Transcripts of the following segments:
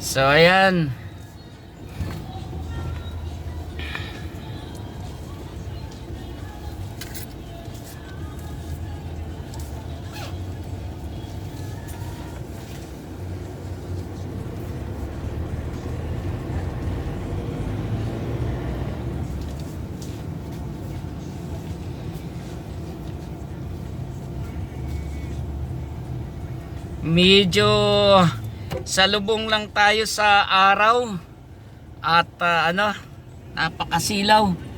So ayan. Medyo salubong lang tayo sa araw at ah, ano napakasilaw.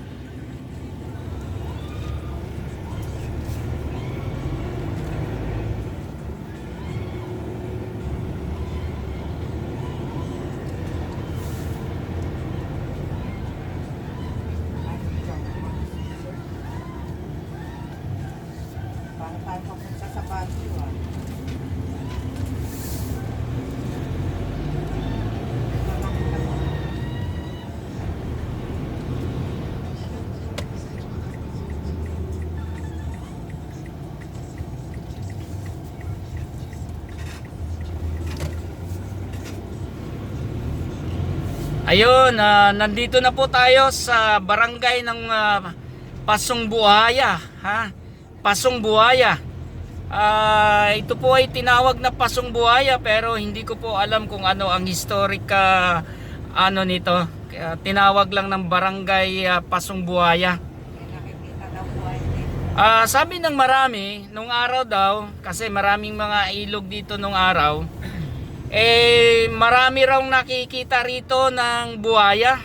Ayun, ah, nandito na po tayo sa barangay ng ah, Pasong Buhaya, ha? Pasong Buhaya. Ah, ito po ay tinawag na Pasong Buhaya pero hindi ko po alam kung ano ang historic ah, ano nito. Kaya tinawag lang ng barangay ah, Pasong Buhaya. Ah, sabi ng marami, nung araw daw, kasi maraming mga ilog dito nung araw, eh marami raw nakikita rito ng buhaya.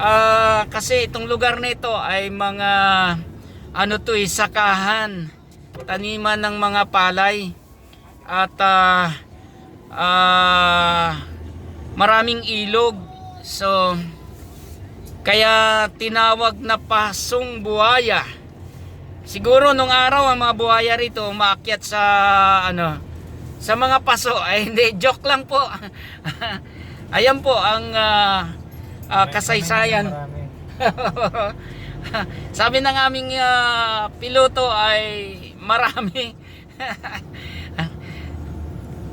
Ah, kasi itong lugar nito ay mga ano to eh, sakahan, taniman ng mga palay. At ah, ah, maraming ilog. So kaya tinawag na pasong buhaya. Siguro nung araw ang mga buhaya rito umaakyat sa ano sa mga paso ay hindi joke lang po. Ayan po ang ah, ah, kasaysayan. Sabi ng aming ah, piloto ay marami.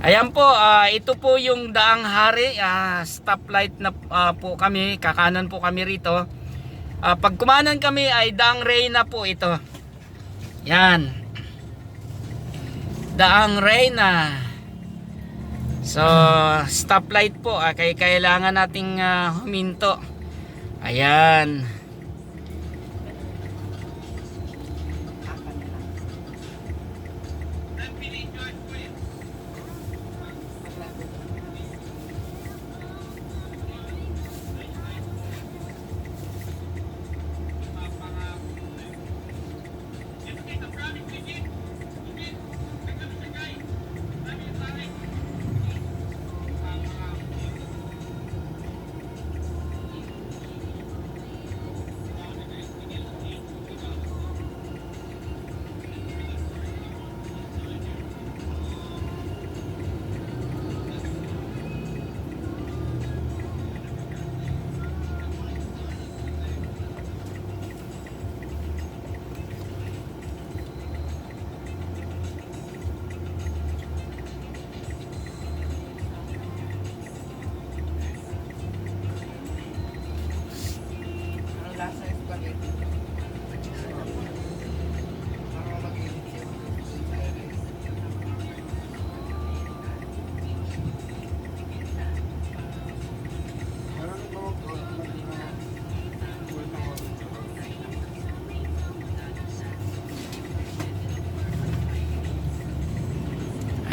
Ayan po, ah, ito po yung Daang Hari, ah, stoplight na ah, po kami, kakanan po kami rito. Ah, pag kumanan kami ay Daang Reyna po ito. Yan. Daang Reyna. So, stoplight po, ah, kaya kailangan nating ah, huminto. Ayan.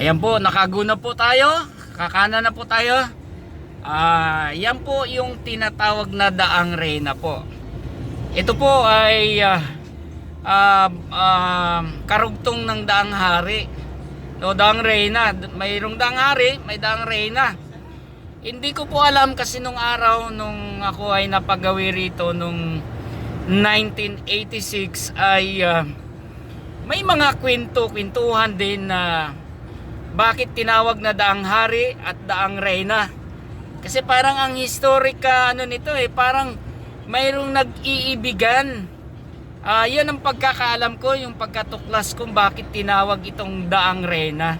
Ayan po, nakaguna po tayo. Kakana na po tayo. Ah, yan po yung tinatawag na daang reyna po. Ito po ay ah, ah, ah, karugtong ng daang hari. No, daang reyna. Mayroong daang hari, may daang reyna. Hindi ko po alam kasi nung araw nung ako ay napagawi rito nung 1986 ay ah, may mga kwento, kwentuhan din na bakit tinawag na daang hari at daang reyna. Kasi parang ang historic ah, ano nito eh, parang mayroong nag-iibigan. Ah, yan ang pagkakaalam ko, yung pagkatuklas kung bakit tinawag itong daang reyna.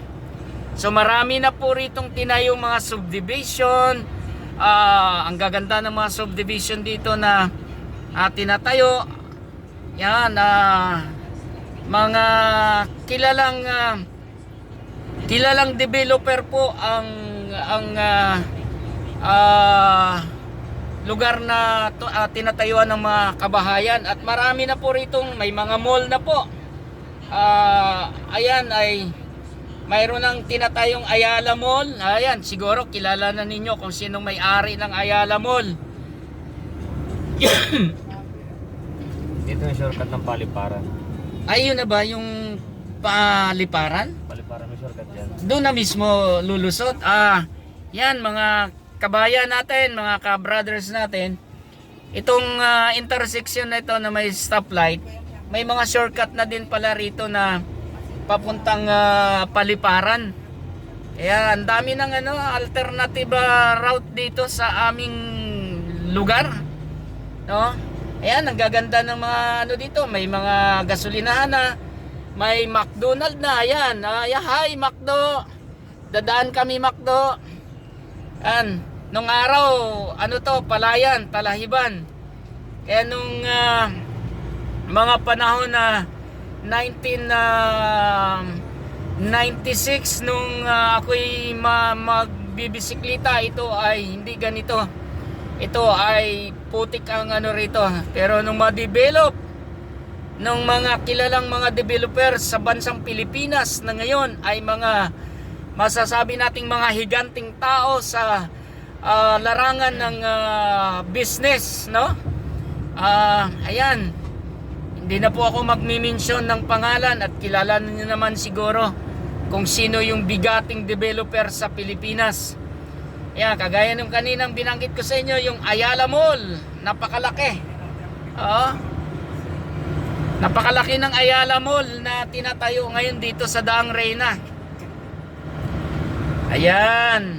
So marami na po ritong tinayong mga subdivision. Ah, ang gaganda ng mga subdivision dito na ah, tinatayo. Yan, ah, mga kilalang ah, kilalang developer po ang ang ah, ah, lugar na to, ah, tinatayuan ng mga kabahayan at marami na po ritong may mga mall na po. Ah, ayan ay mayroon ng tinatayong Ayala Mall. Ayan, siguro kilala na ninyo kung sinong may-ari ng Ayala Mall. Dito yung shortcut ng paliparan. Ayun na ba yung paliparan? Paliparan may shortcut dyan. Doon na mismo lulusot. Ah, yan mga kabayan natin, mga ka-brothers natin. Itong ah, intersection na ito na may stoplight, may mga shortcut na din pala rito na papuntang ah, paliparan. Kaya ang dami ng ano, alternative ah, route dito sa aming lugar. No? Ayan, ang gaganda ng mga ano dito. May mga gasolinahan na. May McDonald na. Ayan. Ay, hi, McDo. Dadaan kami, McDo. Ayan. Nung araw, ano to, palayan, talahiban. Kaya nung ah, mga panahon na 19 na 96 nung ah, ako'y ma- magbibisikleta ito ay hindi ganito ito ay putik ang ano rito pero nung ma-develop ng mga kilalang mga developer sa bansang Pilipinas na ngayon ay mga masasabi nating mga higanting tao sa ah, larangan ng ah, business no Ah, ayan hindi na po ako magmi-mention ng pangalan at kilala niyo naman siguro kung sino yung bigating developer sa Pilipinas. Ayan, kagaya nung kaninang binanggit ko sa inyo, yung Ayala Mall. Napakalaki. Oo. Napakalaki ng Ayala Mall na tinatayo ngayon dito sa Daang Reyna. Ayan.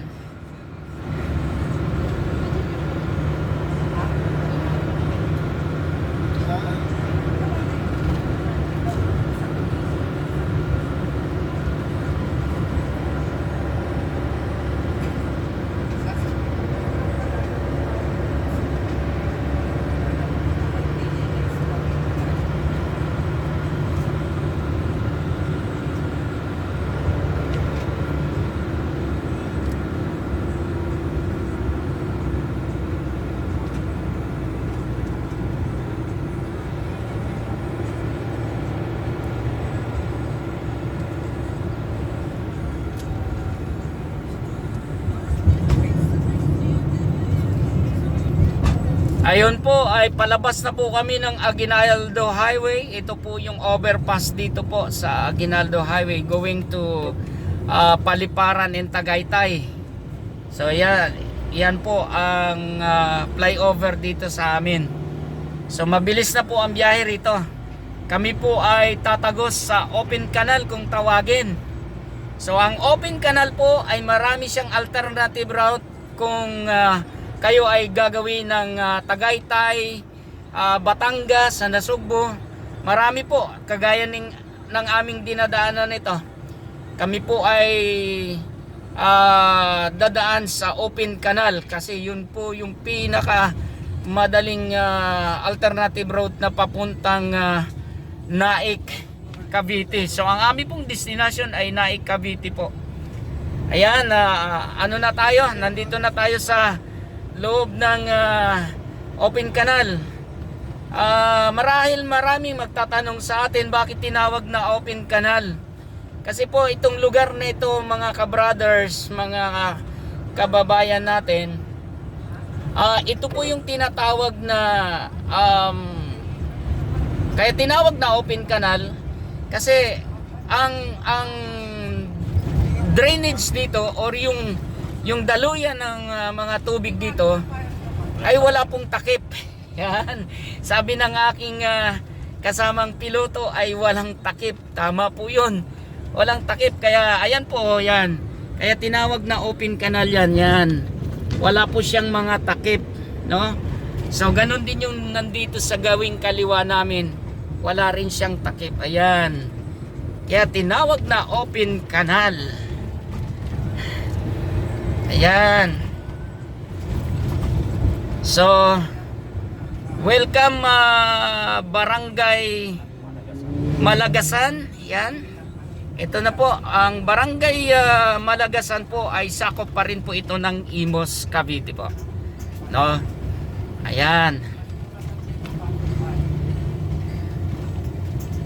Ayun po ay palabas na po kami ng Aguinaldo Highway. Ito po yung overpass dito po sa Aguinaldo Highway going to ah, Paliparan and Tagaytay. So yan, yan po ang ah, flyover dito sa amin. So mabilis na po ang biyahe rito. Kami po ay tatagos sa open canal kung tawagin. So ang open canal po ay marami siyang alternative route kung ah, kayo ay gagawin ng ah, Tagaytay, ah, Batangas, Nasugbo. Marami po kagaya ng, ng aming dinadaanan ito. Kami po ay ah, dadaan sa open canal kasi yun po yung pinaka madaling ah, alternative route na papuntang ah, Naik, Cavite. So ang aming pong destination ay Naik, Cavite po. Ayan, ah, ano na tayo? Nandito na tayo sa loob ng ah, open canal. Ah, marahil maraming magtatanong sa atin bakit tinawag na open canal. Kasi po itong lugar na ito mga ka-brothers, mga kababayan natin, ah, ito po yung tinatawag na um, kaya tinawag na open canal kasi ang ang drainage dito or yung yung daluyan ng ah, mga tubig dito ay wala pong takip. Yan. Sabi ng aking ah, kasamang piloto ay walang takip. Tama po 'yun. Walang takip kaya ayan po yan. Kaya tinawag na open canal yan. Yan. Wala po siyang mga takip, no? So ganun din yung nandito sa gawing kaliwa namin. Wala rin siyang takip. Ayan. Kaya tinawag na open canal. Ayan. So, welcome ah, Barangay Malagasan. Yan. Ito na po, ang Barangay ah, Malagasan po ay sakop pa rin po ito ng Imos, Cavite po. No? Ayan.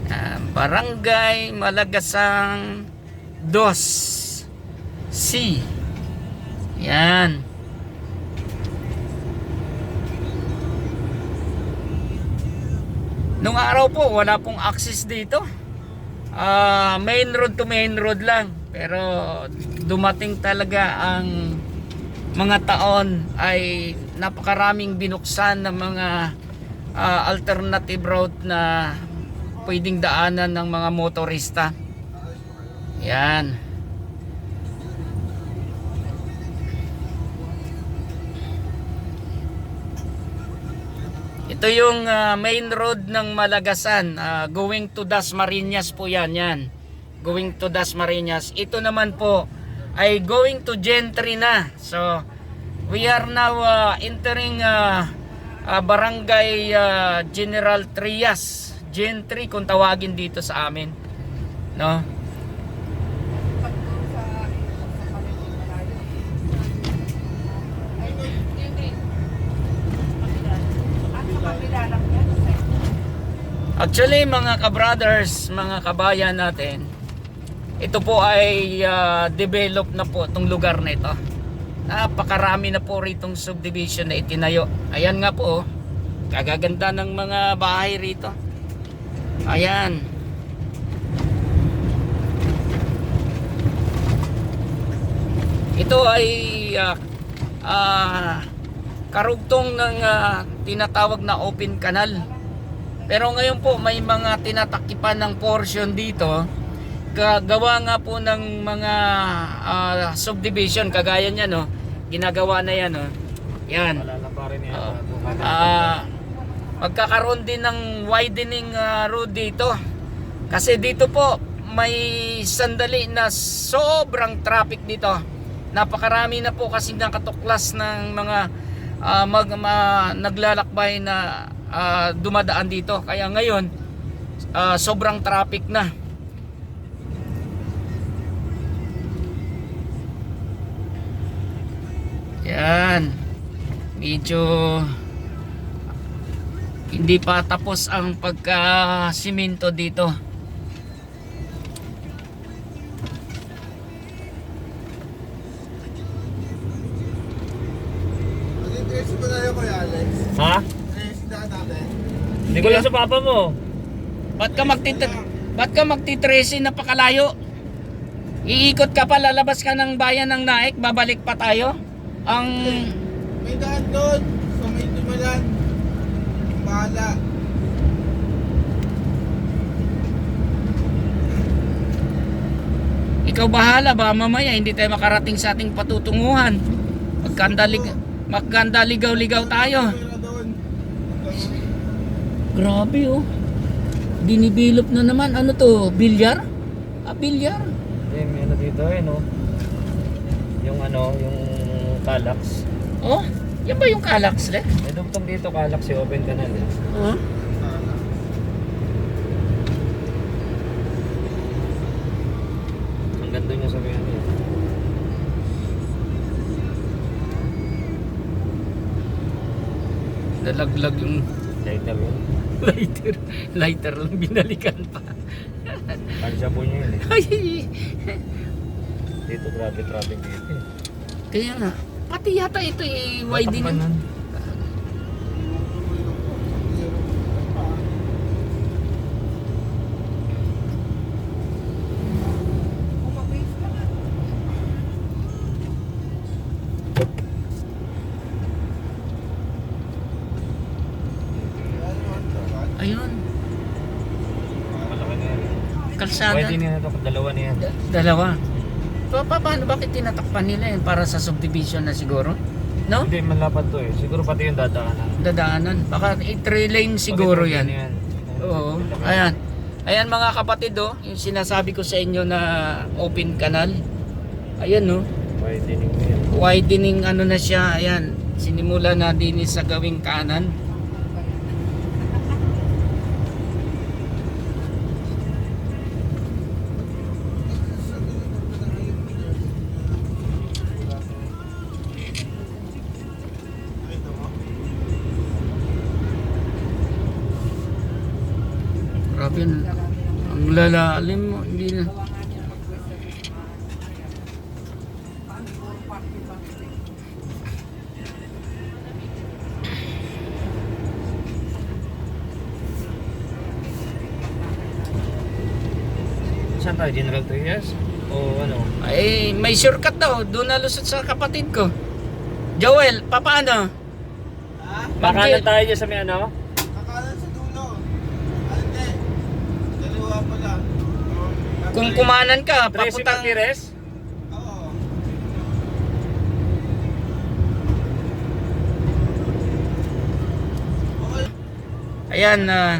Ah, Barangay Malagasan 2 C. Yan. Nung araw po, wala pong access dito. Ah, main road to main road lang. Pero dumating talaga ang mga taon ay napakaraming binuksan ng mga ah, alternative route na pwedeng daanan ng mga motorista. Yan. Ito yung ah, main road ng Malagasan, ah, going to Dasmariñas po yan, yan. Going to Dasmariñas. Ito naman po ay going to Gentry na. So, we are now ah, entering ah, ah, Barangay ah, General Trias. Gentry kung tawagin dito sa amin. No? Pag doon sa, sa palengke malayo. Ay, yun din. Kabila. Ano sa kabila lang yan? Actually, mga ka-brothers, mga kabayan natin, ito po ay ah, develop na po itong lugar na ito. Napakarami na po ritong subdivision na itinayo. Ayan nga po, oh. kagaganda ng mga bahay rito. Ayan. Ito ay ah, ah, karugtong ng ah, tinatawag na open canal. Pero ngayon po may mga tinatakipan ng portion dito kagawa nga po ng mga ah, subdivision kagaya niya no ginagawa na yan no yan. Bumaba. Ah, magkakaroon din ng widening ah, road dito. Kasi dito po may sandali na sobrang traffic dito. Napakarami na po kasi nakatuklas ng mga ah, mag, ma- naglalakbay na ah, dumadaan dito. Kaya ngayon ah, sobrang traffic na. Yan. Medyo hindi pa tapos ang pagka-simento dito. Sa papa mo. Ba't ka magtit Ba't ka magtitresi na pakalayo? Iikot ka pa, lalabas ka ng bayan ng Naik, babalik pa tayo. Ang May daan doon. So may dumalan. Bahala. ikaw bahala ba mamaya hindi tayo makarating sa ating patutunguhan. Magkandalig magkanda ligaw-ligaw tayo. Grabe oh. Dinibilop na naman. Ano to? Bilyar? Ah, bilyar? Hindi, may ano dito eh, no? Yung ano, yung Calax. Oh, yan ba yung Calax, Rek? May dugtong dito Calax, yung open canal eh. Oh. Hanggang doon yung sa may ano eh. Nalaglag yung Light na yun. lighter. Lighter lang binalikan pa. Pag sa bunyo yun eh. Ay, Dito grabe traffic dito kaya nga. Pati yata ito eh, widening. Tatakpan nun. Kalsada. Pwede na ito, dalawa na yan. Da- dalawa. Pa, pa, paano bakit tinatakpan nila yun? Para sa subdivision na siguro? No? Hindi, malapad to eh. Siguro pati yung dadaanan. Dadaanan. Baka 3 lane siguro Pag ito, yan. Oo. Ayan. Ayan mga kapatid oh, yung sinasabi ko sa inyo na open canal. Ayan no. Pwede yan. widening ano na siya, ayan. Sinimula na din sa gawing kanan. Lalalim mo, hindi na. Saan tayo? General Trias? O ano? Ay, may shortcut daw. Doon nalusot sa kapatid ko. Joel, papaano? Ha? Pakanan tayo dyan sa may ano? Kakanan sa dulo. Ante. Dalawa pala. Kung kumanan ka, papuntang... Okay. Ayan, ah,